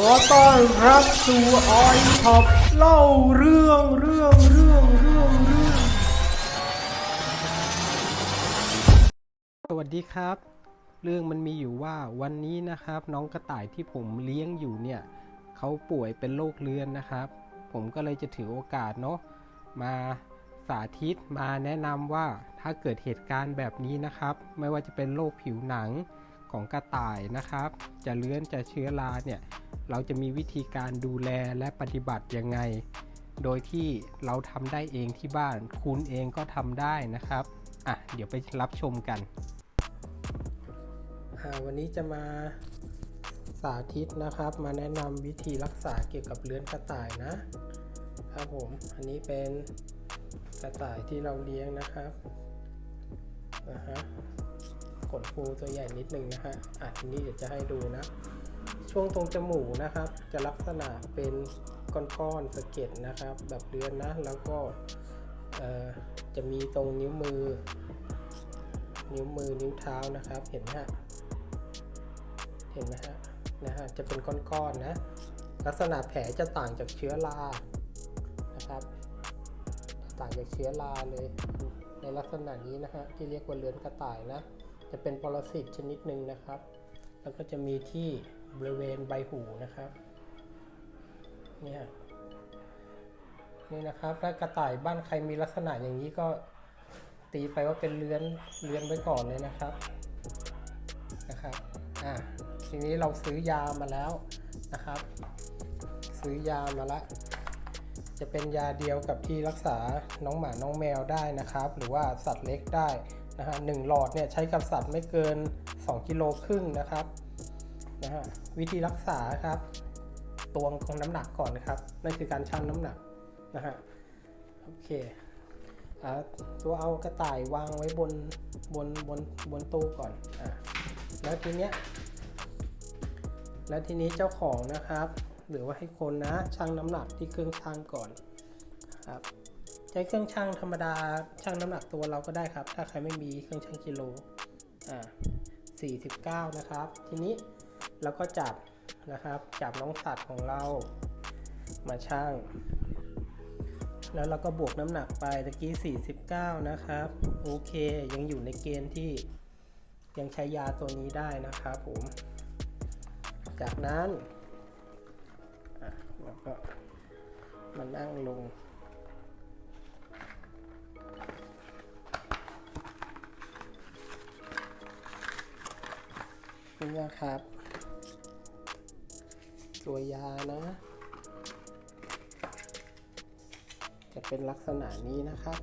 อต้อนรับสู่ไอท็อปเล่าเรื่องเรื่องเรื่องเรื่องเรื่องสวัสดีครับ เรื่องมันมีอยู่ว่าวันนี้นะครับ น้องกระต่ายที่ผมเลี้ยงอยู่เนี่ยเขาป่วยเป็นโรคเรื้อนนะครับ ผมก็เลยจะถือโอกาสเนาะมาสาธิตมาแนะนำว่าถ้าเกิดเหตุการณ์แบบนี้นะครับ ไม่ว่าจะเป็นโรคผิวหนังของกระต่ายนะครับ จะเลื้อนจะเชื้อราเนี่ย เราจะมีวิธีการดูแลและปฏิบัติยังไง โดยที่เราทำได้เองที่บ้าน คุณเองก็ทำได้นะครับ อะ เดี๋ยวไปรับชมกัน วันนี้จะมาสาธิตนะครับ มาแนะนำวิธีรักษาเกี่ยวกับเลื้อนกระต่ายนะครับผม อันนี้เป็นกระต่ายที่เราเลี้ยงนะครับนะฮะขนฟูตัวใหญ่นิดนึงนะฮะอะทีนี้เดี๋ยวจะให้ดูนะ ช่วงตรงจมูกนะครับ จะลักษณะเป็นก้อนๆสะเก็ดนะครับ แบบเลื้อนนะ แล้วก็จะมีตรงนิ้วมือ นิ้วมือนิ้วเท้านะครับ เห็นไหมฮะเห็นไหมฮะนะฮะจะเป็นก้อนๆนะลักษณะแผลจะต่างจากเชื้อรานะครับ ต่างจากเชื้อราเลย ในลักษณะนี้นะฮะที่เรียกว่าเลือนกระต่ายนะ จะเป็นปรสิตชนิดหนึ่งนะครับ แล้วก็จะมีที่ บริเวณใบหูนะครับเนี่ยนี่นะครับถ้ากระต่ายบ้านใครมีลักษณะอย่างนี้ก็ตีไปว่าเป็นเลื้อนเลื้อนไว้ก่อนเลยนะครับนะครับอ่าทีนี้เราซื้อยามาแล้วนะครับ ซื้อยามาละจะเป็นยาเดียวกับที่รักษาน้องหมาน้องแมวได้นะครับ หรือว่าสัตว์เล็กได้นะฮะหนึ่งหลอดเนี่ยใช้กับสัตว์ไม่เกิน 2 กิโลครึ่งนะครับ นะฮะวิธีรักษาครับตวงของน้ำหนักก่อนนะครับนั่นคือการชั่งน้ำหนักนะฮะโอเคอ่าตัวเอากระต่ายวางไว้บนบนบนบนตู้ก่อนอ่าแล้วทีเนี้ยแล้วทีนี้เจ้าของนะครับ หรือว่าให้คนนะชั่งน้ำหนักที่เครื่องชั่งก่อนครับใช้เครื่องชั่งธรรมดาชั่งน้ำหนักตัวเราก็ได้ครับ ถ้าใครไม่มีเครื่องชั่งกิโลอ่า49 นะครับ ทีนี้ เราก็จับนะครับ จับน้องสัตว์ของเรามาชั่ง แล้วเราก็บวกน้ำหนักไปตะกี้ 49 นะครับ โอเค ยังอยู่ในเกณฑ์ที่ยังใช้ยาตัวนี้ได้นะครับผม จากนั้นอะแล้วก็มานั่งลง นี่นะครับ ตัวยานะ จะเป็นลักษณะนี้นะครับ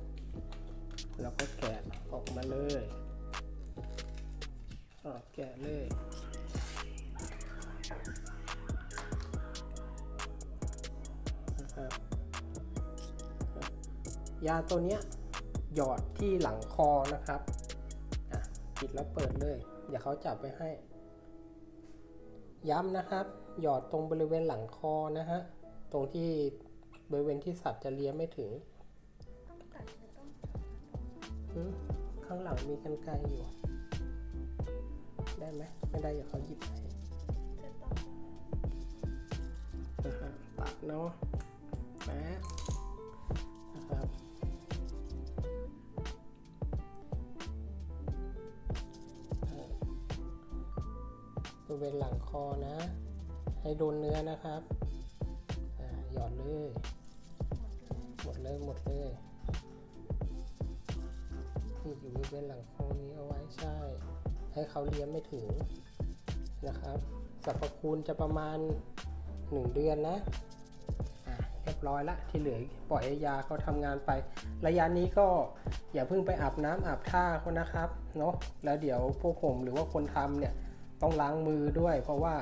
แล้วก็แกะออกมาเลยอะแกะเลยนะครับยาตัวเนี้ยหยอดที่หลังคอนะครับปิดแล้วเปิดเลย อย่าเขาจับไว้ให้ ย้ำนะครับ หยอดตรงบริเวณหลังคอนะฮะ ตรงที่บริเวณที่สัตว์จะเลี้ยไม่ถึงหืมข้างหลังมีกันไกลอยู่ ได้ไหมไม่ได้อย่าเขาหยิบให้นะฮะตัดเนาะนะนะครับบริเวณหลังคอนะ ให้โดนเนื้อนะครับหยอดเลย หมดเลยหมดเลยนี่อยู่บริเวณหลังคอนี้เอาไว้ใช่ ให้เขาเลี้ยงไม่ถึงนะครับสรรพคุณจะประมาณ 1 เดือนนะเรียบร้อยละที่เหลือปล่อยให้ยาเขาทำงานไป ระยะนี้ก็อย่าเพิ่งไปอาบน้ำอาบท่าเขานะครับเนาะแล้วเดี๋ยวพวกผมหรือว่าคนทำเนี่ยต้องล้างมือด้วย เพราะว่า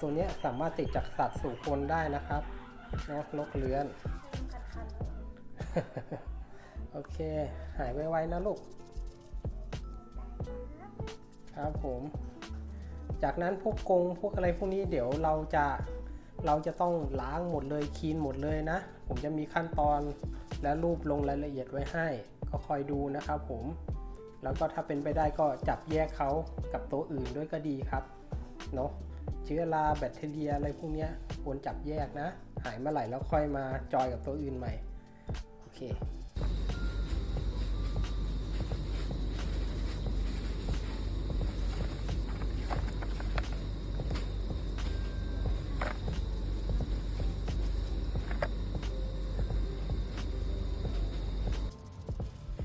ตัวเนี้ยสามารถติดจากสัตว์สู่คนได้นะครับเนาะนกเลื้อน โอเค หายไวๆนะลูก ครับผม จากนั้นพวกกรงพวกอะไรพวกนี้เดี๋ยวเราจะเราจะต้องล้างหมดเลยคลีนหมดเลยนะ ผมจะมีขั้นตอนและรูปลงรายละเอียดไว้ให้ ก็คอยดูนะครับผม แล้วก็ถ้าเป็นไปได้ก็จับแยกเขากับตัวอื่นด้วยก็ดีครับ เนาะ เชื้อราแบคทีเรียอะไรพวกนี้ควรจับแยกนะ หายเมื่อไหร่แล้วค่อยมาจอยกับตัวอื่นใหม่ โอเค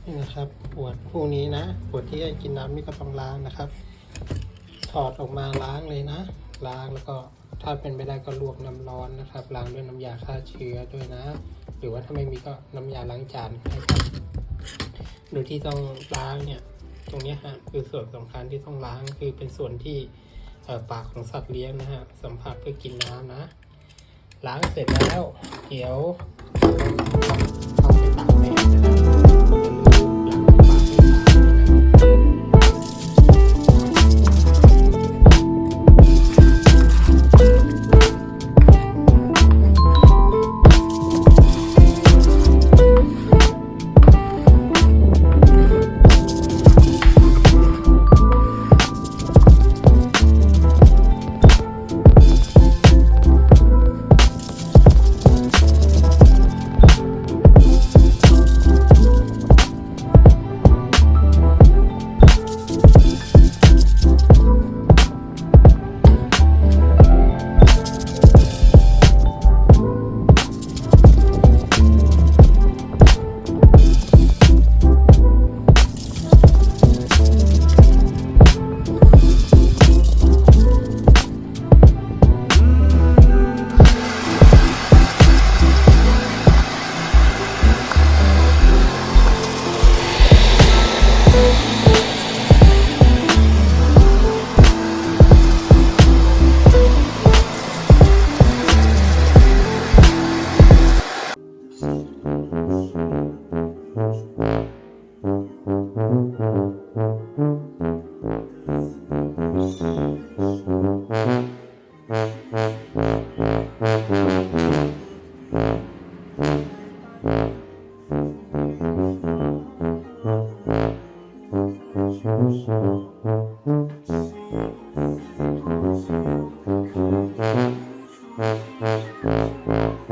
นี่นะครับขวดพวกนี้นะขวดที่ให้กินน้ำนี่ก็ต้องล้างนะครับ ถอดออกมาล้างเลยนะ ล้างแล้วก็ถ้าเป็นไปได้ก็ลวกน้ำร้อนนะครับล้างด้วยน้ำยาฆ่าเชื้อด้วยนะ หรือว่าถ้าไม่มีก็น้ำยาล้างจานให้ครับโดยที่ต้องล้างเนี่ยตรงนี้ฮะคือส่วนสำคัญที่ต้องล้างคือเป็นส่วนที่ปากของสัตว์เลี้ยงนะฮะสัมผัสเพื่อกินน้ำนะ ล้างเสร็จแล้วเดี๋ยว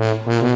Mm-hmm.